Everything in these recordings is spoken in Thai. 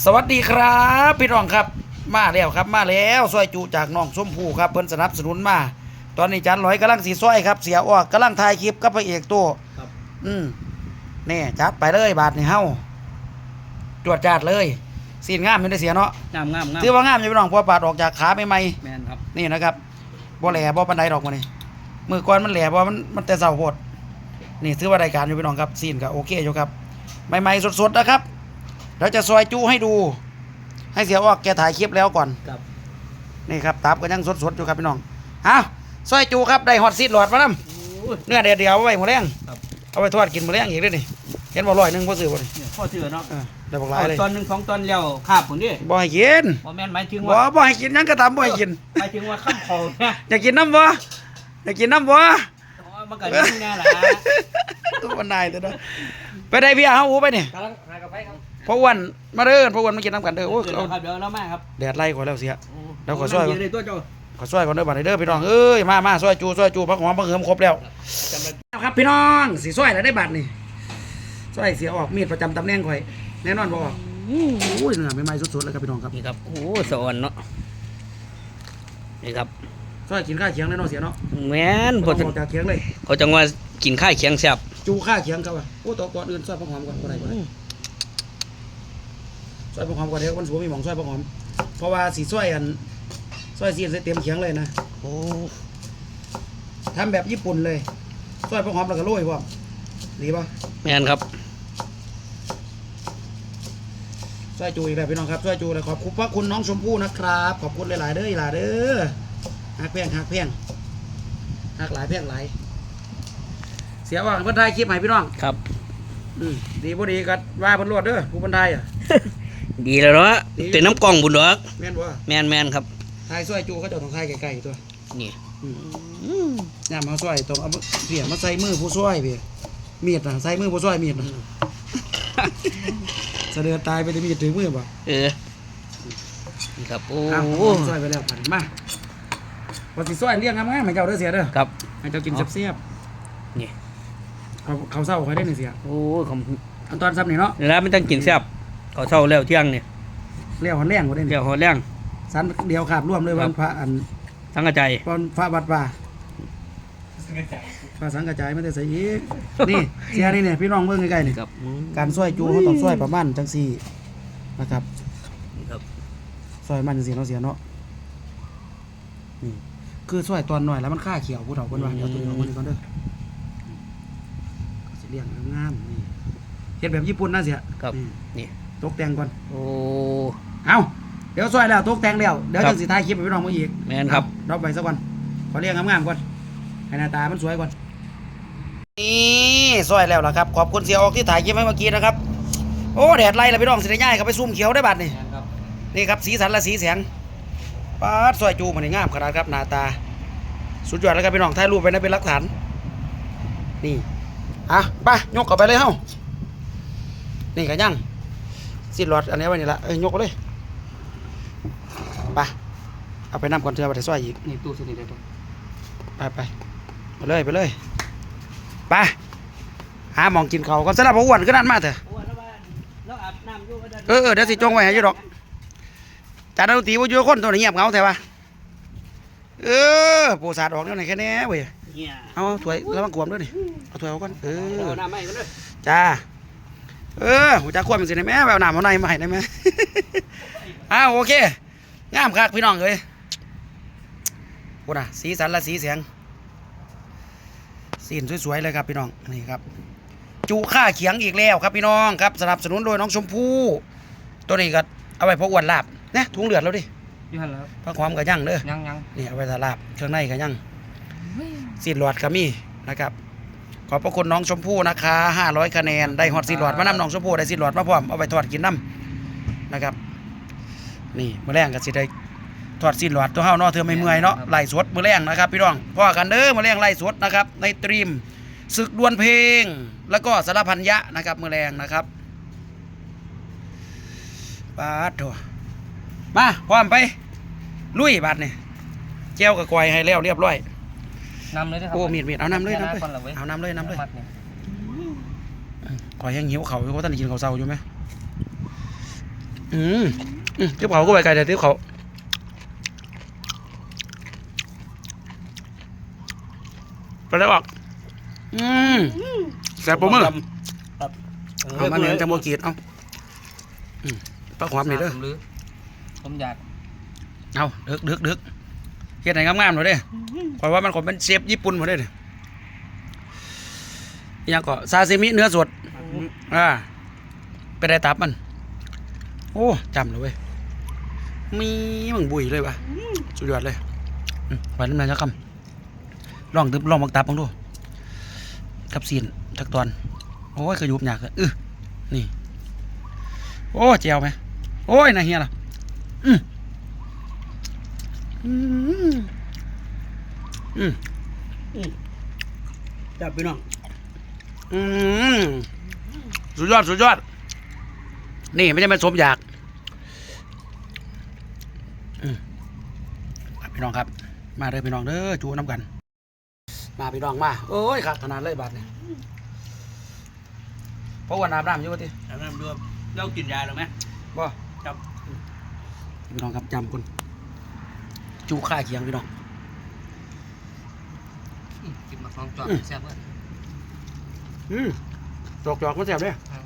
สวัสดีครับพี่น้องครับมาแล้วครับมาแล้วซอยจูจากน้องชมพู่ครับเพิ่นสนับสนุนมา ตอนนี้จันลอยกำลังสีซอยครับเสียออกกำลังถ่ายคลิปกับพระเอกตัวครับอืมนี่จัดไปเลยบาทนี่เฮาตรวจจัดเลยสีนงามอยู่ในเสียเนาะงามงามงามถือว่างามอยู่พี่น้องเพราะปาดออกจากขาใหม่แมนครับๆนี่นะครับบ่แหล่บ่ปันไดดอกมานี่มือก่อนมันแหล่บ่มันมันแต่เศร้าโพดนี่ถือว่ารายการอยู่พี่น้องครับซีนก็โอเคอยู่ครับใหม่ๆสดๆนะครับ เดี๋ยวจะซอยจูให้ดู ให้เสียออกแกถ่ายคลิปแล้วก่อน ครับ นี่ครับตับก็ยังสดๆอยู่ครับพี่น้องอ้าวซอยจูครับได้ฮอตซีดหลอดมานํโอ้ยเนื้อเดียวเดียวเอาไว้หมดแรงครับ เอาไปทอดกินหมดแรงอีกเด้วยนี่เห็นบ่ร้อยหนึงบ่ซื้อบ่นี่เนี่ยพ่อเสือเนาะเออได้บอกหลายเลยตอนหนึ่งสองตอนแล้วคาบผมดิบ่ให้กินบ่แม่นหมายถึงบ่ว่าบ่ให้กินหยังก็ตามบ่ให้กิน หมายถึงว่าข้ามเขาเนี่ยอยากกินน้ำบ่อยากกินน้ำบ่มันก็นิ่งแน่ล่ะตัวมันนายเด้อเด้อไปได้พี่อาเฮาอูไปนี่กำลังหากาแฟครับ เพราะอ้วันมาเด้อเพราะอ้วันมากินน้ำกันเด้อโอ้ยเดี๋ยวเอาครับเดี๋ยวเรามาครับแดดไล่ขอยแล้วเสียเดี๋ยวขอช่วยเดี๋ยวตัวเจ้าขอช่วยก่อนเด้อบัดนี้เด้อพี่น้องเอ้ยมามาช่วยจูช่วยจูพักหอมพักเหิมครบแล้วจำได้ครับพี่น้องสิช่วยแล้วได้บัดนี่ช่วยเสียออกมีดประจำตำแหน่งข่อยแน่นอนบ่ออกอุ้ยเนื้อใหม่ๆสดๆเลยครับพี่น้องครับนี่ครับโอ้สะอ่อนเนาะนี่ครับช่วยกินข้าวเคียงแน่นอนเสียเนาะแม่นบ่บ่ต้องออกจากเคียงเลยเขาจังว่ากินข้าวเคียงแซ่บจูข้าวเคียงครับว่าโอ้ตัวก่อนอื่นช่วยพักหอมก่อนบ่ได้บ่ได้ ช่วยพักหอมก่อนเดี๋ยวคนสูงมีหมองช่วยพักหอม เพราะว่าสีช่วยอันช่วยซีนใส่เต็มเคียงเลยนะโอ้ทำแบบญี่ปุ่นเลยช่วยพักหอมแล้วก็โรยพร้อมดีป่ะแม่นครับช่วยจูอีกแล้วพี่น้องครับช่วยจูเลยขอบคุณพระคุณน้องชมพู่นะครับ ขอบคุณหลายๆเด้อหลายเด้อหักเพียงหักเพียงหักหลายเพียงหลายเสียว่าเพิ่นได้คลิปให้พี่น้องครับ อืมดีบ่ดีก็ว่าเพิ่นรวดเด้อผู้เพิ่นได้อะ ดีแล้วเนาะดีเป็นน้ำกล่องบุญดอกแม่นบ่แม่นแม่นครับทายช่วยจูเขาเจ้าต้องทายไกลๆตัวนี่อืมยามเฮาช่วยต้องเอาเพียมาใส่มือผู้ช่วยพี่มีดน่ะใส่มือผู้ช่วยมีดน่ะเสะเดือดตายไปแต่มีดถือมือบ่เออนี่ครับโอ้อ้าวโหซอยไปแล้วผ่านมาวันสิซอยเลี้ยงงามๆให้เจ้าเด้อเสียเด้อครับให้เจ้ากินเสียบนี่ๆเขาเขาเศร้าเขาได้หนึ่งเสียโอ้ยผมอันตอนซ้ำนี่เนาะนี่ละไม่ต้องกินแซ่บ เขาเช้าแล้วเที่ยงนี่เลี้ยวหันแรงเขาได้เที่นี่ยวหอแรงสันเดียวขาบร่วมเลยวันพระอันทั้งกระจายวันพระบัดป่าพระสังกระจายไม่ได้ใส่อีกนี่เสียนี่เนี่ยพี่น้องเบิ่งใกล้ๆนี่ครับการซอยจูเขาต้องซอยประมาณจังสี่นะครับนี่ครับ ซอยมันจังสี่เนาะเสียเนาะนี่คือซอยตอนหน่อยแล้วมันค่าเขียวผู้เฒ่าเพิ่นว่าเดี๋ยวตัวนี้เอาคนนี้ก่อนเด้อก็สิเลี้ยงงามๆนี่เฮ็ดแบบญี่ปุ่นนะเสียครับ นี่นี่ ตกแต่งก่อน โอ้ เอาเดี๋ยวซอยแล้วตกแต่งแล้ว เดี๋ยวครัจับงสิถ่ายคลิปให้พี่น้องมาอีกแม่นครับเราไปซะก่อนขอเรียกงามๆก่อนให้หน้าตามันสวยก่อน นี่ซอยแล้วล่ะครับ ขอบคุณเสียออกที่ถ่ายคลิปให้เมื่อกี้นะครับ โอ้แดดไล่แล้วพี่น้องสิได้ง่ายครับไปซุ่มเขียวได้บัดนี่แม่นครับนี่ครับสีสันและสีแสงปาดซอยจูมันนี่งามขนาดครับหน้าตา สุดยอดแล้วครับพี่น้องถ่ายรูปไปนะเป็นหลักฐาน นี่อะไปยกเข้าไปเลยเฮ้านี่กันยัง สิหลอดอันนี้ไว้นี่ละเอ้ยยกไปเลยไปเอาไปน้ำก่อนเถอะไปซอยอีกนี่ตู้สนิทได้ปะไปไปไปเลยไปเลยไปหาหมองกินเขาวก็สำหรับอ้วนก็นั่นมาเถอะโอ้แล้วบ้านแล้วอาบน้ำอยู่ว่าจะเออเออเดี๋ยวสิจงไว้ให้อยู่ดอกจานดนตรีว่าอยู่คนตัวไหนเงียบเหงาแต่ว่าเออปูสาดออกเนี่ยไหนแค่นี้เว้ยเนี่ยเอาถ้วยแล้วมันกวมด้วยนี่เอาถ้วยเอาก่อนเออเอาน้ำใหม่กันเลยจ้า เออหัวจ้าควบมันสิได้ไหมแบบน้ำเอาในมาให้ได้ไหมอ้าวโอเคงามคักพี่น้องเอ้ยพูดนะสีสันและสีเสียงสีนสวยๆเลยครับพี่น้องนี่ครับ จูค่าเขียงอีกแล้วครับพี่น้องครับสนับสนุนโดยน้องชมพู่ตัวนี้ก็เอาไว้พกอ้วนลาบเนี่ยถุงเลือดแล้วดิอยู่หันแล้วพักความกับยั่งเด้อยังยังนี่เอาไว้ทาลาบเครื่องในกับยั่งสีหลอดก็มีนะครับข อบพระคุณน้องชมพู่นะคะ500คะแนนได้ฮอตสีหลอดมานำน้องชมพู่ได้สีหลอดมาพร้อมเอาไปทอดกินน้ำนะครับ นี่มือแรงก็สิได้ทอดสีหลอดตัวเฮาเนาะเธอไม่เมื่อยเนาะไล่สดมือแรงนะครับพี่น้องพ่อกันเด้อมือแรงไล่สดนะครับ ในตรีมศึกดวลเพลง แล้วก็สารพันยะนะครับมือแรงนะครับปาดโถมาพร้อมไป ลุยบาดนี่แจ้วกับกวยให้แล้วเรียบร้อย นำเลยนะครับโอ้มีดมีดเอาน้ำเลยน้ำเลยก่อนหรว้เอาน้ำเลยน้ำเลยมัดนี่กวยยังหิวเขาอยู่เพราะท่านได้กินข้าวเช้าอยู่ไหมอืมอืมที่เขาก็ไปไกลแต่ที่เขาไปแล้วออกอืมแซ่บปะมือครับเอามาเนื้อจังโมกีดเอาอืมปลาความนี่เด้อผมลือผมอยากเอาเดึกเดึกเดึก เฮ็ดไหนงามๆหน่อยเด้คอยว่ามันคงเป็นเชฟญี่ปุ่นหมดเด้อเนี่ยอหยังก็ซาซิมิเนื้อสดอ่าไปได้ตับมัน โอ้จำเลยเว้ยมีมึงบุยเลยวะสุดยอดเลยอืมหวานน้ำลายจักคำลองดึบลองบักตับมึงดูกับซีนทักตอน โอ้ยกระยุบหยากเลยอื้อนี่ โอ้เจียวไหมโอ้ยน่าเฮียล่ะอืม อืมอืมจับพี่น้อง อืมสุดยอด สุดยอด นี่ไม่ใช่เป็นสมอยากอืมครับพี่น้องครับ มาเด้อพี่น้องเด้อจูน้ำกัน มาพี่น้องมาโอ้ยขาดขนาดเลยบาทเนี่ยเพราะว่าน้ำน้ำอยู่วะทีเอาน้ำด้วยเรากินยาหรือไหมบ่ครับพี่น้องครับจำคน จูข่าเคียงพี่น้องอืมกินมาสองจอกแซ่บเว้ยอืมจอกจอกมันแซ่บเลยครับ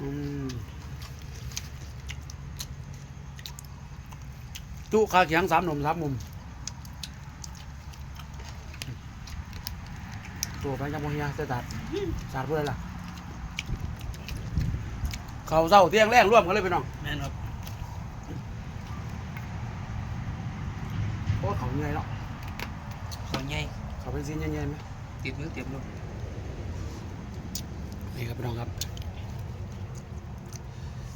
อืมจูข่าเคียงสามหนุ่มสามมุม ตัวไปยังโมเฮียเสยตัดสาดเพื่ออะไรล่ะ เขาเศร้าเที่ยงแรงร่วมกันเลยพี่น้องแม่นครับโอ้เขาเหนื่อยเนาะเขาใหญ่เขาเป็นซีนเย็นๆไหมติดมือเต็มลูกนี่ครับพี่น้องครับ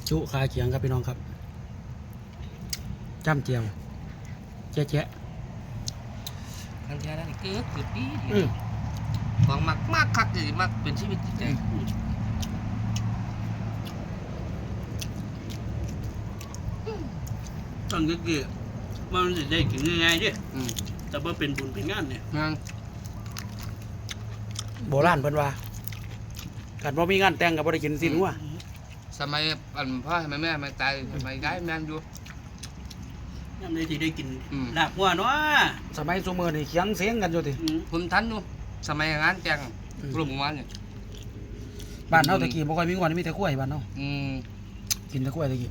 จุคาเขียงครับพี่น้องครับจ้ำเจียวเจ๊ะเจ๊ะทันทีนั้นเกิดเกิดดีอืมของมักมากคักเลยมักเป็นชีวิตจิตใจ ต้องก็คือมันสิได้กินง่ายๆดิอืมแต่ว่าเป็นบุญเป็นงานเนี่ยงานโบราณเพิ่นว่ากันบ่มีงานแต่งกับบ่ได้กินสิ้นหัวสมัยอันพ่อแม่แม่ไม่ตายสมัยย้ายแม่นอยู่ ยามใดที่ได้กินอืม ลาบหัวเนาะสมัยซุมื้อนี่เคียงเสียงกันอยู่ติ อืมผมทันอยู่สมัยงานแจงอืมกลุ่มงานเนี่ยบ้านเฮาตะกี้บ่ค่อยมีงวนมีแต่กล้วยบ้านเฮาอืมกินแต่กล้วยตะกี้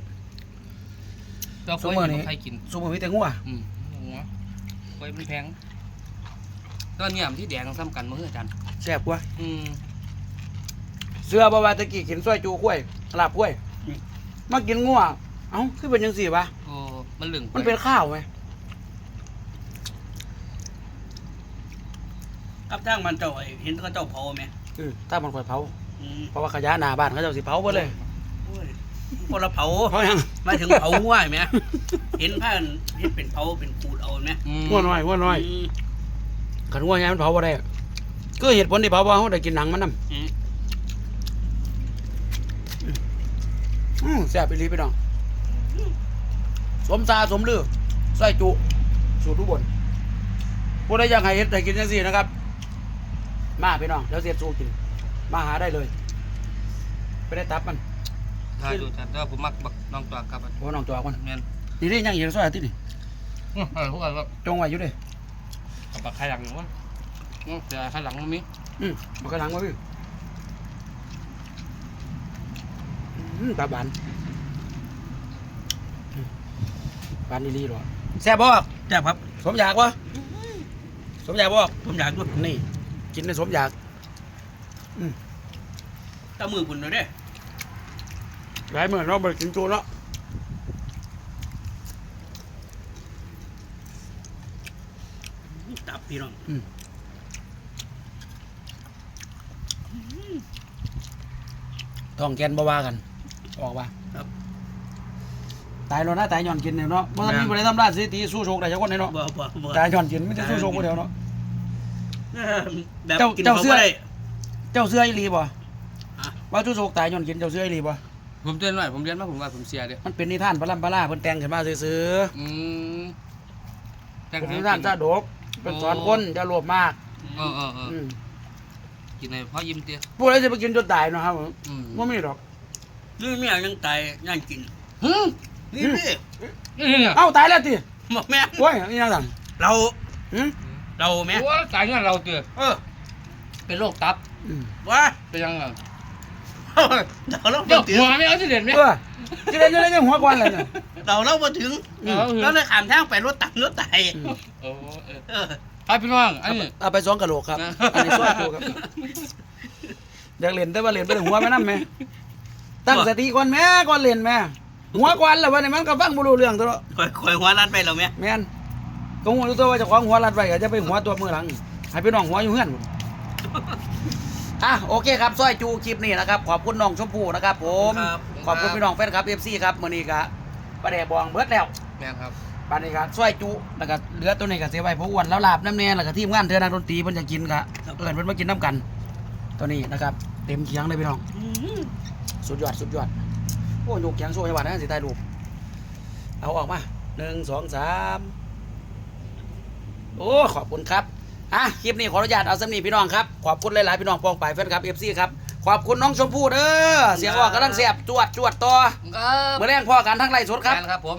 เจ้าซุเคยมื้อเห็นี้นใครกินซุมื้อมีแต่งัวอืมหัวเคยมันแพงตอนเนี้ยมันที่แดงซ้ำกันมื้ออาจารย์แซ่บกว่าอืมเสื้อบ่ว่าตะกี้กินซอยจูกล้วยลาบกล้วยมากินงัวเอ้าคือเป็นจังซี่วะโอ้มันเหลึงไมันเป็นข้าวไหมกับทางมันเจ้าไอ้เห็นเขาเจ้าเผาไหมอือถ้ามันค่อยเผาอืมเพราะว่าขยะหน้าบ้านเขาเจ้าสิเผาเบิดเลย โอ้ย คนละเผาเพราะหยังหมายถึงเผาหัวไหมเห็นผ้าเห็นเป็นเผาเป็นปูดเอาไหมอืมงัวน้อยงัวน้อยมขันงัวใหญ่มันเผาบ่ได้ก็เหตุผลที่เผาว่าเขาได้กินหนังมันนำอืมอือแซ่บไปรีพี่น้องสมซาสมลือใส่จุ สูตรทุบนผู้ใดอยากให้เฮ็ดให้กินจังซี่นะครับ มาพี่น้องเดี๋ยวเสียสู้กิน มาหาได้เลยไปได้ตับมัน ถ้าดูจัดแล้วผมมักบักน้องตัวกับโอ้น้องจอกมันแม่นนี่นี่ยังอีกซอยอาทิตย์นี่อื้อเออพวกเราก็จงไว้อยู่เด้กับบักไข่หลังอยู่วะอื้อแต่ไข่หลังมันมีอืมมันกำลังมาพี่อืมตาบานอืมบานดีๆหรอแซ่บบ่แซ่บครับ สมอยากวะสมอยากบ่ผมอยากด้วยนี่ กินในสมอยากตามือคุณเลยเด้ หลายเมื่อเราไปกินจูเนาะตับพี่น้องท้องแกนบ่ว่ากัน ออกว่าครับ ตายแล้วนะตายย้อนกินเนี่ยเนาะบ่ทันมีบ่ได้ทำราชสถิติสู้โชคได้จักคนเลยเนาะบ่บ่บ่ตายย้อนกินไม่ได้สู้โชคคนเดียวเนาะเออแบบเจ้ากินเจ้าเขาเสื้อบ่ได้เจ้าเสื้ออีหลีบ่อะว่าสู้โชคตายย้อนกินเจ้าเสื้ออีหลีบ่ ผมเตือนหน่อยผมเรียนมาผมว่าผมเสียเด้อมันเป็นนิทานพระลำพระลาเพิ่นแต่งขึ้นมาซื่ออืมๆแต่งเป็นให้นิทานกินซาดกเป็นสอนคนจะโลภมากเออเออเอออืมกินในพ่อยิ้มเตี้ยพวกเราจะไปกินจนตายเนาะครับอืมว่ามีหรอก นี่เมียยังตายยังกินหึนี่พี่นี่เนี่ยเอ้าตายแล้วติบอกแม่นโอ้ยนี่ยังสั่งเราหืมเราแม่โอ้ตายเงี้ยเราเตี้ยเออเป็นโรคตับอืมว่าเป็นยังไง เราเราเดี๋ยวถึงหัวไม่เอาที่เด็ดไหมเออจะเล่นจะเล่นยังหัวกวนเลยเนี่ยเราเรามาถึงอืมเอาเถเราอะเลยขามทางไปรถตักรถไตอืมโอ้เออเออไปพี่น้องอันนี้ เอาไปสองกะโหลกครับนะ อันนี้ซอยตัวครับอยากเล่นแต่ว่าเล่นไปถึงหัวแม่น้ำไหมตั้งสติก่อนแม่ก่อนเล่นแม่หัวกวนแล้ววันนี้มันก็ฟังบ่รู้เรื่องตัวเนาะคอยคอยหัวรัดไปเราแม่แม่นก็หัวรู้ตัวว่าเจะของหัวรัดไว้ก็จะไปหัวตัวมือหลังให้พี่น้องหัวอยู่เฮือนพุ่น อะโอเคครับซอยจูคลิปนี้นะครับ ขอบคุณน้องชมพู่นะครับ ผม ครับ ขอบคุณพี่น้องแฟนคลับ FC ครับมื้อนี้ก็ประเดบองเบิดแล้วแม่นครับบานนี้ก็ซอยจุแล้วก็เหลือตัวนี้ก็เสียไว้เพราะอ้วนแล้วลาบน้ำแน่แล้วก็ทีมงานเธอนักดนตรีเพิ่นจะกินก็เอิ้นเพิ่นมากินน้ำกัน ตัวนี้นะครับ เต็มเคียงเลยพี่น้องอืมสุดยอดสุดยอดโอ้ยกเคียงโซ่จังหวัดนะสิถ่ายรูปเอาออกมาหนึ่งสองสามโอ้ ขอบคุณครับ อะคลิปนี้ขออนุญาตเอาสำนีพี่น้องครับขอบคุณหลายๆพี่น้องปองไปายแฟนคลับเอฟซีครับขอบคุณน้องชมพู่เด้อเสียงออกกำลังแสบจวดจวดต่อครับเมื่อแรงพ่อกันทั้งไล่สดครับ แม่นครับผม